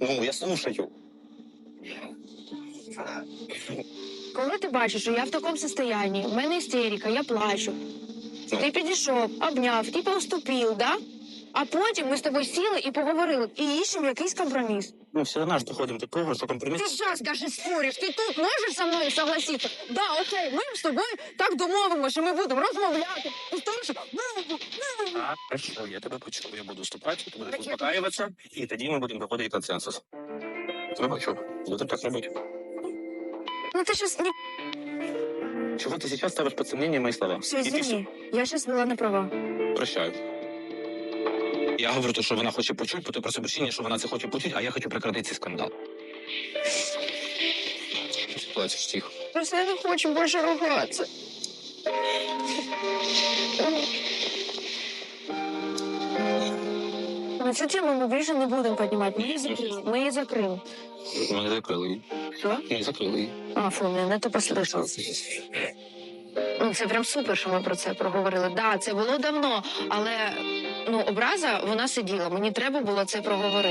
Ну, я слушаю. Коли ти бачиш, що я в такому состоянии, в мене істерика, я плачу. Ну. Ти підійшов, обняв, типа уступив, да? А потім ми з тобою сіли і поговорили, і іщемо якийсь компроміс. Ну, все равно ж доходимо до того, що компроміс. Ти зараз даже спориш, ти тут можеш зі мною согласитися? Да, окей, ми з тобою так домовимося, що ми будемо розмовляти. Ти знаєш, А, хорошо, я тебе почув. Я буду вступати, ти будеш успокаюватися, і тоді ми будемо доходити консенсус. Тебе почув. Буду так робити. ну ти щас не Чого ти зараз ставиш під сумніння мої слова? все, извини. Я щас була не права. Прощаю. Я говорю, то, що вона хоче почути, ти проси прощення, що вона це хоче почути, а я хочу прекратити цей скандал. Ти Плачеш тихо. Просто я не хочу більше ругатися. На цю тему ми більше не будемо піднімати. Ми її закрили. Ми її закрили. Ми закрили її. Що? Ми закрили її. А, фу, не то послухала. Ну, це прям супер, що ми про це проговорили. Да, це було давно, але ну, образа вона сиділа. Мені треба було це проговорити.